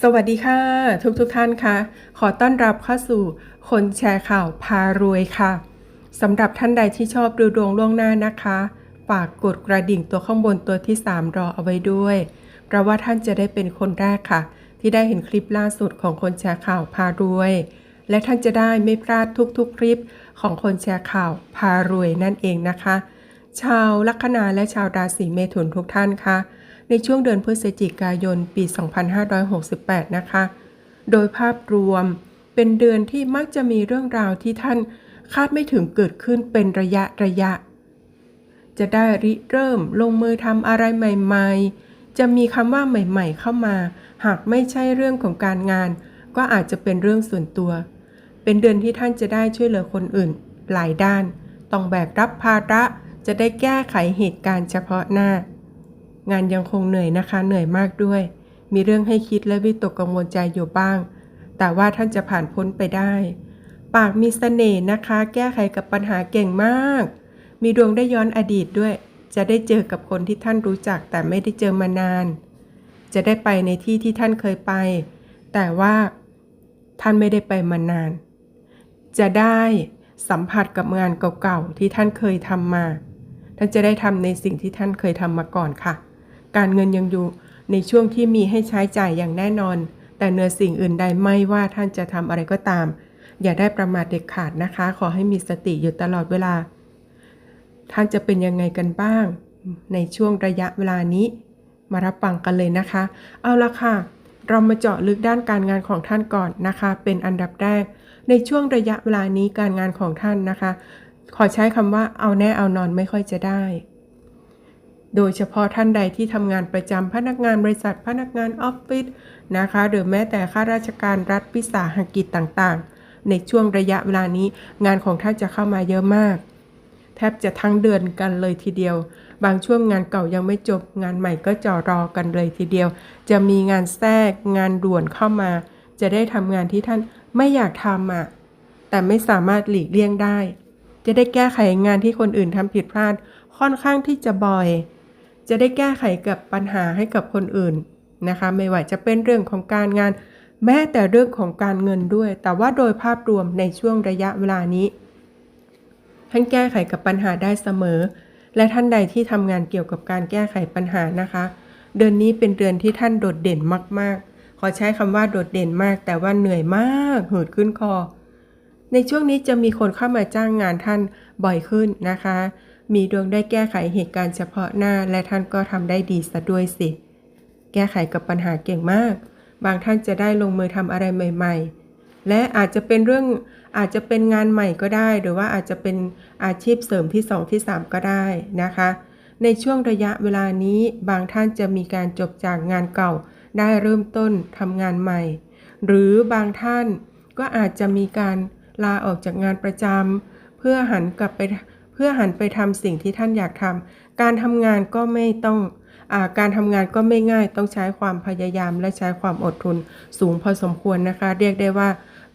สวัสดีค่ะ ทุกทุกท่านค่ะ ขอต้อนรับเข้าสู่คนแชร์ข่าวพารวยค่ะสำหรับท่านใดที่ชอบดูดวงล่วงหน้านะคะ ฝากกดกระดิ่งตัวข้างบนตัวที่ 3 รอเอาไว้ด้วย เพราะว่าท่านจะได้เป็นคนแรกค่ะ ที่ได้เห็นคลิปล่าสุดของคนแชร์ข่าวพารวย และท่านจะได้ไม่พลาดทุกๆ คลิปของคนแชร์ข่าวพารวยนั่นเองนะคะ ชาวลัคนาและชาวราศีเมถุนทุกท่านค่ะ ในช่วงเดือนพฤศจิกายนปี 2568 นะคะ โดยภาพรวมเป็นเดือนที่มักจะมีเรื่องราวที่ท่านคาดไม่ถึงเกิดขึ้นเป็นระยะระยะ จะได้ริเริ่มลงมือทำอะไรใหม่ ๆ จะมีคำว่าใหม่ ๆ เข้ามา หากไม่ใช่เรื่องของการงาน ก็อาจจะเป็นเรื่องส่วนตัว เป็นเดือนที่ท่านจะได้ช่วยเหลือคนอื่น หลายด้าน ต้องแบกรับภาระจะได้แก้ไขเหตุการณ์เฉพาะหน้า งานยังคงเหนื่อยนะคะเหนื่อยมากด้วย มีเรื่องให้คิดและวิตกกังวลใจอยู่บ้าง แต่ว่าท่านจะผ่านพ้นไปได้ ปากมีเสน่ห์นะคะ แก้ไขกับปัญหาเก่งมาก มีดวงได้ย้อนอดีตด้วย จะได้เจอกับคนที่ท่านรู้จักแต่ไม่ได้เจอมานาน จะได้ไปในที่ที่ท่านเคยไป แต่ว่าท่านไม่ได้ไปมานาน จะได้สัมผัสกับงานเก่าๆที่ท่านเคยทำมา ท่านจะได้ทำในสิ่งที่ท่านเคยทำมาก่อนค่ะ การเงินยังอยู่ ในช่วงที่มีให้ใช้จ่ายอย่างแน่นอน แต่เนือสิ่งอื่นใดไม่ว่าท่านจะทำอะไรก็ตาม อย่าได้ประมาทเด็ดขาดนะคะ ขอให้มีสติอยู่ตลอดเวลา ท่านจะเป็นยังไงกันบ้าง ในช่วงระยะเวลานี้ มารับฟังกันเลยนะคะ เอาละค่ะ เรามาเจาะลึกด้านการงานของท่านก่อนนะคะ เป็นอันดับแรก ในช่วงระยะเวลานี้การงานของท่านนะคะ ขอใช้คำว่าเอาแน่เอานอนไม่ค่อยจะได้ โดยเฉพาะท่านใดที่ทำงานประจำพนักงานบริษัทพนักงานออฟฟิศนะคะ หรือแม้แต่ข้าราชการรัฐวิสาหกิจต่างๆ ในช่วงระยะเวลานี้งานของท่านจะเข้ามาเยอะมาก แทบจะทั้งเดือนกันเลยทีเดียว บางช่วงงานเก่ายังไม่จบ งานใหม่ก็จ่อรอกันเลยทีเดียว จะมีงานแทรกงานด่วนเข้ามา จะได้ทำงานที่ท่านไม่อยากทำอะแต่ไม่สามารถหลีกเลี่ยงได้ จะได้แก้ไขงานที่คนอื่นทำผิดพลาดค่อนข้างที่จะบ่อย จะได้แก้ไขกับปัญหาให้กับคนอื่นนะคะไม่ว่าจะเป็นเรื่องของการงาน แม้แต่เรื่องของการเงินด้วย แต่ว่าโดยภาพรวมในช่วงระยะเวลานี้ ท่านแก้ไขกับปัญหาได้เสมอ และท่านใดที่ทำงานเกี่ยวกับการแก้ไขปัญหานะคะ เดือนนี้เป็นเดือนที่ท่านโดดเด่นมากๆ ขอใช้คำว่าโดดเด่นมาก แต่ว่าเหนื่อยมากหืดขึ้นคอ ในช่วงนี้จะมีคนเข้ามาจ้างงานท่านบ่อยขึ้นนะคะ มีดวงได้แก้ไขเหตุการณ์เฉพาะหน้าและท่านก็ทำได้ดีซะด้วยสิ แก้ไขกับปัญหาเก่งมาก บางท่านจะได้ลงมือทำอะไรใหม่ ๆ และอาจจะเป็นเรื่องอาจจะเป็นงานใหม่ก็ได้ หรือว่าอาจจะเป็นอาชีพเสริมที่ 2 ที่ 3 ก็ได้นะคะ ในช่วงระยะเวลานี้บางท่านจะมีการจบจากงานเก่า ได้เริ่มต้นทำงานใหม่ หรือบางท่านก็อาจจะมีการลาออกจากงานประจำเพื่อหันกลับไป เพื่อหันไปทำสิ่งที่ท่านอยากทำการทำงานก็ไม่ต้องอาการทำงานก็ไม่ง่ายต้องใช้ความพยายามและใช้ความอดทนสูงพอสมควรนะคะ เรียกได้ว่า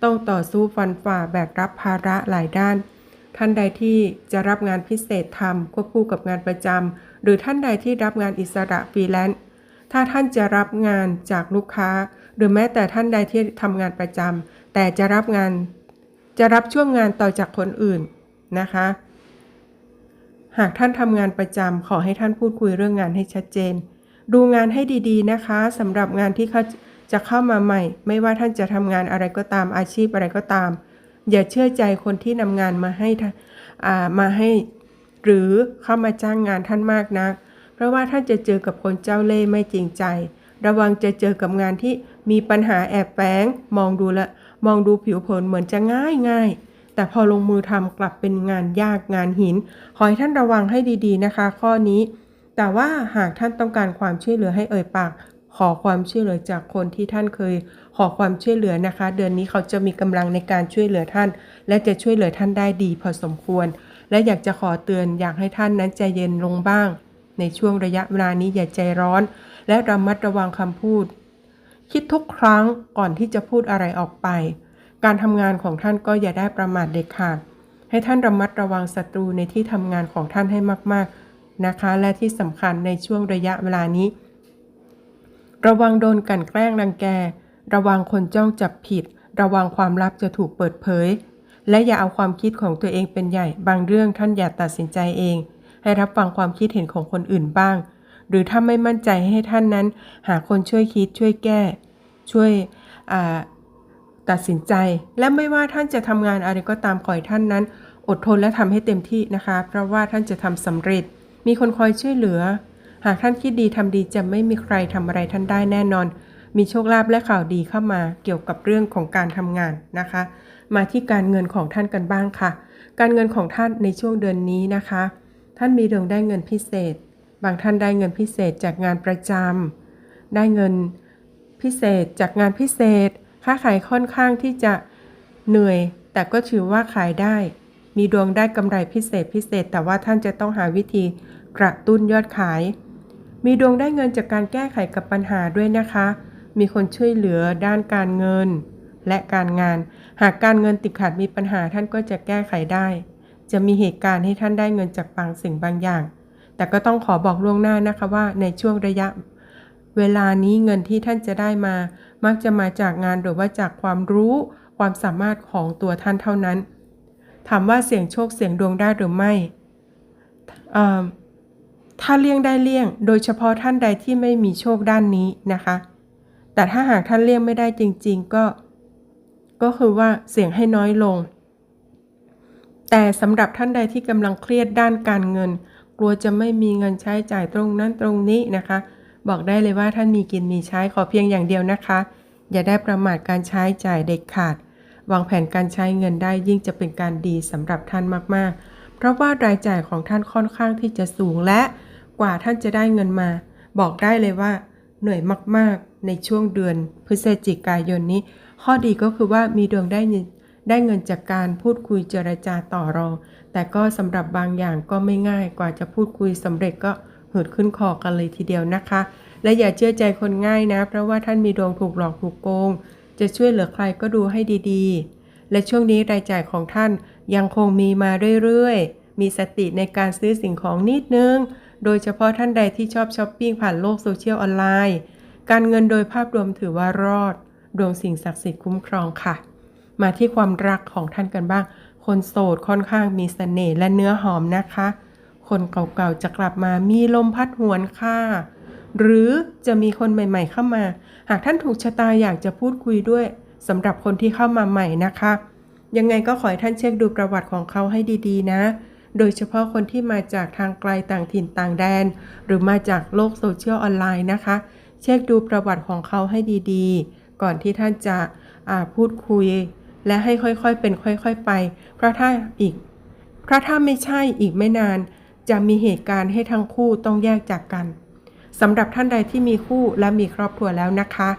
ต้องต่อสู้ฟันฝ่าแบกรับภาระหลายด้าน ท่านใดที่จะรับงานพิเศษทำควบคู่กับงานประจำหรือท่านใดที่รับงานอิสระฟรีแลนซ์ถ้าท่านจะรับงานจากลูกค้า หรือแม้แต่ท่านใดที่ทำงานประจำแต่จะรับงาน จะรับช่วงงานต่อจากคนอื่นนะคะ หากท่านทำงานประจำขอให้ท่านพูดคุยเรื่องงานให้ชัดเจน ดูงานให้ดีๆนะคะสำหรับงานที่เขาจะเข้ามาใหม่ ไม่ว่าท่านจะทำงานอะไรก็ตามอาชีพอะไรก็ตาม อย่าเชื่อใจคนที่นำงานมาให้ท่านมาให้ หรือเข้ามาจ้างงานท่านมากนัก เพราะว่าท่านจะเจอกับคนเจ้าเล่ห์ไม่จริงใจ ระวังจะเจอกับงานที่มีปัญหาแอบแฝงมองดูละมองดูผิวเผินเหมือนจะง่ายง่าย แต่พอลงมือทำกลับเป็นงานยากงานหิน ขอให้ท่านระวังให้ดีๆนะคะ ข้อนี้ แต่ว่าหากท่านต้องการความช่วยเหลือให้เอ่ยปาก ขอความช่วยเหลือจากคนที่ท่านเคย ขอความช่วยเหลือนะคะ เดือนนี้เขาจะมีกำลังในการช่วยเหลือท่าน และจะช่วยเหลือท่านได้ดีพอสมควร และอยากจะขอเตือนอยากให้ท่านนั้นใจเย็นลงบ้าง ในช่วงระยะเวลานี้อย่าใจร้อน และระมัดระวังคำพูด คิดทุกครั้งก่อนที่จะพูดอะไรออกไป การทำงานของท่านก็อย่าได้ประมาทเด็ดขาด ให้ท่านระมัดระวังศัตรูในที่ทำงานของท่านให้มาก ๆนะคะ และที่สำคัญในช่วงระยะเวลานี้ ระวังโดนกลั่นแกล้งรังแก ระวังคนจ้องจับผิด ระวังความลับจะถูกเปิดเผย และอย่าเอาความคิดของตัวเองเป็นใหญ่ บางเรื่องท่านอย่าตัดสินใจเอง ให้รับฟังความคิดเห็นของคนอื่นบ้าง หรือถ้าไม่มั่นใจให้ท่านนั้น หาคนช่วยคิดช่วยแก้ ช่วยอ่า ตัดสินใจ และไม่ว่าท่านจะทำงานอะไรก็ตามขอให้ท่านนั้น อดทนและทำให้เต็มที่นะคะ เพราะว่าท่านจะทำสำเร็จ มีคนคอยช่วยเหลือ หากท่านคิดดีทำดีจะไม่มีใครทำอะไรท่านได้แน่นอน มีโชคลาภและข่าวดีเข้ามาเกี่ยวกับเรื่องของการทำงานนะคะ มาที่การเงินของท่านกันบ้างค่ะ การเงินของท่านในช่วงเดือนนี้นะคะ ท่านมีดวงได้เงินพิเศษ บางท่านได้เงินพิเศษจากงานประจำได้เงินพิเศษจากงานพิเศษ ค้าขายค่อนข้างที่จะเหนื่อย แต่ก็ถือว่าขายได้ มีดวงได้กำไรพิเศษพิเศษ แต่ว่าท่านจะต้องหาวิธีกระตุ้นยอดขาย มีดวงได้เงินจากการแก้ไขกับปัญหาด้วยนะคะ มีคนช่วยเหลือด้านการเงิน และการงาน หากการเงินติดขัดมีปัญหาท่านก็จะแก้ไขได้ จะมีเหตุการณ์ให้ท่านได้เงินจากบางสิ่งบางอย่าง แต่ก็ต้องขอบอกล่วงหน้านะคะว่าในช่วงระยะ เวลานี้เงินที่ท่านจะได้มา มักจะมาจากงานหรือว่าจากความรู้ ความสามารถของตัวท่านเท่านั้น ถามว่าเสี่ยงโชคเสี่ยงดวงได้หรือไม่ ถ้าเลี่ยงได้เลี่ยง โดยเฉพาะท่านใดที่ไม่มีโชคด้านนี้นะคะ แต่ถ้าหากท่านเลี่ยงไม่ได้จริง ๆ ก็ ก็คือว่าเสี่ยงให้น้อยลง แต่สำหรับท่านใดที่กำลังเครียดด้านการเงิน กลัวจะไม่มีเงินใช้จ่ายตรงนั้นตรงนี้นะคะ บอกได้เลยว่าท่านมีกินมีใช้ขอเพียงอย่างเดียวนะคะ อย่าได้ประมาทการใช้จ่ายเด็ดขาด วางแผนการใช้เงินได้ยิ่งจะเป็นการดีสำหรับท่านมากๆ เพราะว่ารายจ่ายของท่านค่อนข้างที่จะสูงและกว่าท่านจะได้เงินมา บอกได้เลยว่า เหนื่อยมากๆ ในช่วงเดือนพฤศจิกายนนี้ ข้อดีก็คือว่ามีดวงได้ได้เงินจากการพูดคุยเจรจาต่อรองแต่ก็สำหรับบางอย่างก็ไม่ง่ายกว่าจะพูดคุยสำเร็จก็ หืดขึ้นคอกันเลยทีเดียวนะคะ และอย่าเชื่อใจคนง่ายนะ เพราะว่าท่านมีดวงถูกหลอกถูกโกง จะช่วยเหลือใครก็ดูให้ดีๆ และช่วงนี้รายจ่ายของท่านยังคงมีมาเรื่อยๆ มีสติในการซื้อสิ่งของนิดนึง โดยเฉพาะท่านใดที่ชอบช้อปปิ้งผ่านโลกโซเชียลออนไลน์ การเงินโดยภาพรวมถือว่ารอด ดวงสิ่งศักดิ์สิทธิ์คุ้มครองค่ะ มาที่ความรักของท่านกันบ้าง คนโสดค่อนข้างมีเสน่ห์และเนื้อหอมนะคะ คนเก่าๆจะกลับมามีลมพัดหวนค่ะ หรือจะมีคนใหม่ๆเข้ามา หากท่านถูกชะตาอยากจะพูดคุยด้วยสำหรับคนที่เข้ามาใหม่นะคะ ยังไงก็ขอให้ท่านเช็คดูประวัติของเขาให้ดีๆ นะ โดยเฉพาะคนที่มาจากทางไกลต่างถิ่นต่างแดน หรือมาจากโลกโซเชียลออนไลน์นะคะ เช็คดูประวัติของเขาให้ดีๆ ก่อนที่ท่านจะพูดคุย และให้ค่อยๆเป็นค่อยๆไป เพราะถ้าอีก เพราะถ้าไม่ใช่อีกไม่นาน จะมีเหตุการณ์ให้ทั้งคู่ต้องแยกจากกันสำหรับท่านใดที่มีคู่และมีครอบครัวแล้วนะคะ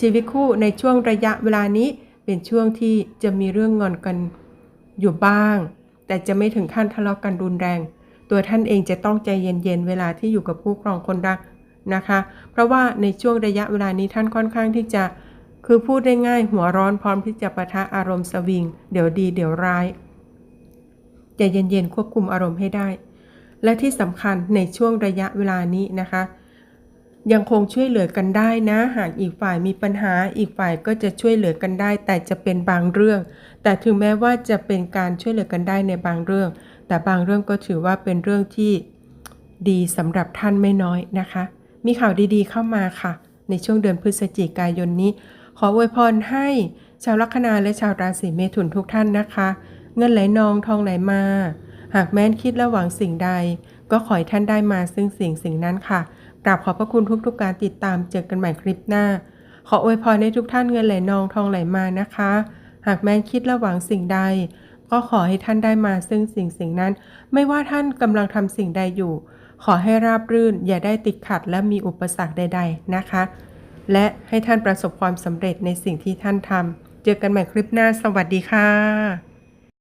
ชีวิตคู่ในช่วงระยะเวลานี้เป็นช่วงที่จะมีเรื่องงอนกันอยู่บ้าง แต่จะไม่ถึงขั้นทะเลาะกันรุนแรง ตัวท่านเองจะต้องใจเย็นๆเวลาที่อยู่กับผู้ครองคนรักนะคะ เพราะว่าในช่วงระยะเวลานี้ท่านค่อนข้างที่จะคือพูดได้ง่ายหัวร้อนพร้อมที่จะปะทะอารมณ์สวิง เดี๋ยวดีเดี๋ยวร้ายใจเย็นๆควบคุมอารมณ์ให้ได้ และที่สำคัญในช่วงระยะเวลานี้นะคะ ยังคงช่วยเหลือกันได้นะ หากอีกฝ่ายมีปัญหาอีกฝ่ายก็จะช่วยเหลือกันได้ แต่จะเป็นบางเรื่อง แต่ถึงแม้ว่าจะเป็นการช่วยเหลือกันได้ในบางเรื่อง แต่บางเรื่องก็ถือว่าเป็นเรื่องที่ดีสำหรับท่านไม่น้อยนะคะ มีข่าวดีๆเข้ามาค่ะ ในช่วงเดือนพฤศจิกายนนี้ ขออวยพรให้ชาวลัคนาและชาวราศีเมถุนทุกท่านนะคะ เงินไหลนองทองไหลมา หากแม้นคิดและหวังสิ่งใด ก็ขอให้ท่านได้มาซึ่งสิ่งสิ่งนั้นค่ะกราบขอบพระคุณทุกๆกการติดตามเจอกันใหม่คลิปหน้า ขออวยพรให้ทุกท่านเงินไหลนองทองไหลมานะคะ หากแม้นคิดและหวังสิ่งใด ก็ขอให้ท่านได้มาซึ่งสิ่งสิ่งนั้น ไม่ว่าท่านกำลังทำสิ่งใดอยู่ ขอให้ราบรื่น อย่าได้ติดขัดและมีอุปสรรคใด ๆนะคะ และให้ท่านประสบความสำเร็จในสิ่งที่ท่านทำเจอกันใหม่คลิปหน้า สวัสดีค่ะ